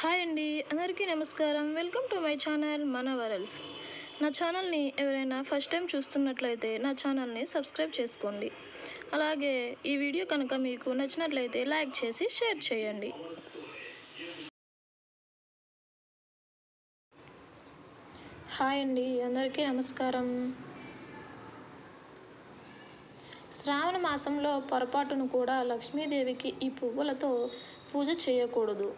Hi అండి అందరికీ నమస్కారం. వెల్కమ్ టు మై ఛానల్ మన వరల్స్ నా ఛానల్ని ఎవరైనా ఫస్ట్ టైం చూస్తున్నట్లయితే నా ఛానల్ని సబ్స్క్రైబ్ చేసుకోండి. అలాగే ఈ వీడియో కనుక మీకు నచ్చినట్లయితే లైక్ చేసి షేర్ చేయండి. హాయ్ అండి అందరికీ నమస్కారం. శ్రావణ మాసంలో పొరపాటును కూడా లక్ష్మీదేవికి ఈ పువ్వులతో పూజ చేయకూడదు.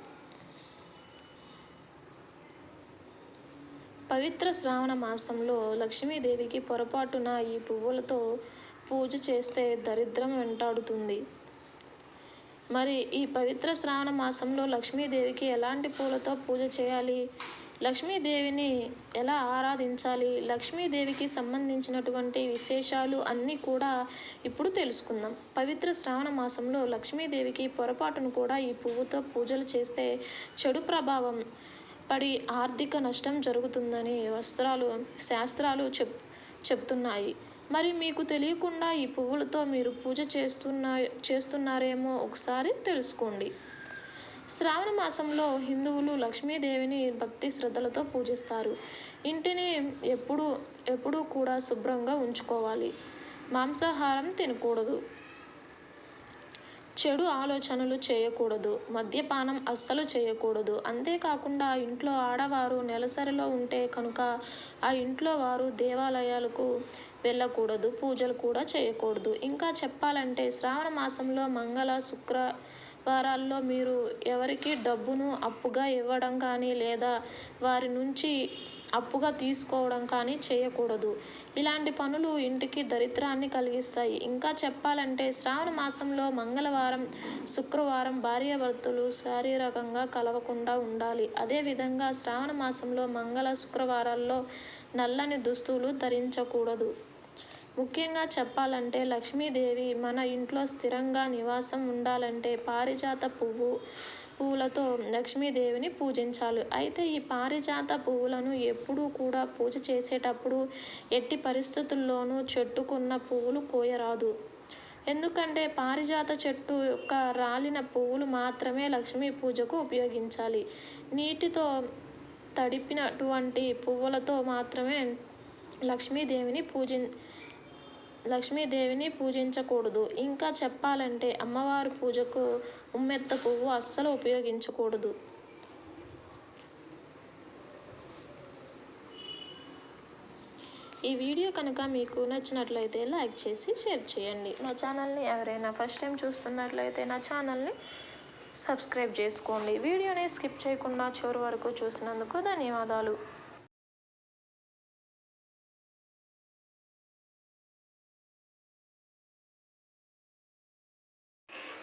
పవిత్ర శ్రావణ మాసంలో లక్ష్మీదేవికి పొరపాటున ఈ పువ్వులతో పూజ చేస్తే దరిద్రం వెంటాడుతుంది. మరి ఈ పవిత్ర శ్రావణ మాసంలో లక్ష్మీదేవికి ఎలాంటి పూలతో పూజ చేయాలి? లక్ష్మీదేవిని ఎలా ఆరాధించాలి? లక్ష్మీదేవికి సంబంధించినటువంటి విశేషాలు అన్నీ కూడా ఇప్పుడు తెలుసుకుందాం. పవిత్ర శ్రావణ మాసంలో లక్ష్మీదేవికి పొరపాటును కూడా ఈ పువ్వుతో పూజలు చేస్తే చెడు ప్రభావం పడి ఆర్థిక నష్టం జరుగుతుందని వస్త్రాలు శాస్త్రాలు చెప్ చెప్తున్నాయి. మరి మీకు తెలియకుండా ఈ పువ్వులతో మీరు పూజ చేస్తున్నా చేస్తున్నారేమో ఒకసారి తెలుసుకోండి. శ్రావణ మాసంలో హిందువులు లక్ష్మీదేవిని భక్తి శ్రద్ధలతో పూజిస్తారు. ఇంటిని ఎప్పుడు ఎప్పుడూ కూడా శుభ్రంగా ఉంచుకోవాలి. మాంసాహారం తినకూడదు. చెడు ఆలోచనలు చేయకూడదు మద్యపానం అస్సలు చేయకూడదు. అంతేకాకుండా ఇంట్లో ఆడవారు నెలసరిలో ఉంటే కనుక ఆ ఇంట్లో వారు దేవాలయాలకు వెళ్ళకూడదు పూజలు కూడా చేయకూడదు. ఇంకా చెప్పాలంటే శ్రావణ మాసంలో మంగళ శుక్ర వారాల్లో మీరు ఎవరికి డబ్బును అప్పుగా ఇవ్వడం కానీ లేదా వారి నుంచి అప్పుగా తీసుకోవడం కానీ చేయకూడదు. ఇలాంటి పనులు ఇంటికి దరిద్రాన్ని కలిగిస్తాయి. ఇంకా చెప్పాలంటే శ్రావణ మాసంలో మంగళవారం శుక్రవారం భార్యాభర్తలు శారీరకంగా కలవకుండా ఉండాలి. అదేవిధంగా శ్రావణ మాసంలో మంగళ శుక్రవారాల్లో నల్లని దుస్తులు ధరించకూడదు. ముఖ్యంగా చెప్పాలంటే లక్ష్మీదేవి మన ఇంట్లో స్థిరంగా నివాసం ఉండాలంటే పారిజాత పువ్వు పువ్వులతో లక్ష్మీదేవిని పూజించాలి. అయితే ఈ పారిజాత పువ్వులను ఎప్పుడూ కూడా పూజ చేసేటప్పుడు ఎట్టి పరిస్థితుల్లోనూ చెట్టుకున్న పువ్వులు కోయరాదు. ఎందుకంటే పారిజాత చెట్టు యొక్క రాలిన పువ్వులు మాత్రమే లక్ష్మీ పూజకు ఉపయోగించాలి. నీటితో తడిపినటువంటి పువ్వులతో మాత్రమే లక్ష్మీదేవిని పూజి లక్ష్మీదేవిని పూజించకూడదు. ఇంకా చెప్పాలంటే అమ్మవారి పూజకు ఉమ్మెత్త పువ్వు అస్సలు ఉపయోగించకూడదు. ఈ వీడియో కనుక మీకు నచ్చినట్లయితే లైక్ చేసి షేర్ చేయండి. నా ఛానల్ని ఎవరైనా ఫస్ట్ టైం చూస్తున్నట్లయితే నా ఛానల్ని సబ్స్క్రైబ్ చేసుకోండి. వీడియోని స్కిప్ చేయకుండా చివరి వరకు చూసినందుకు ధన్యవాదాలు.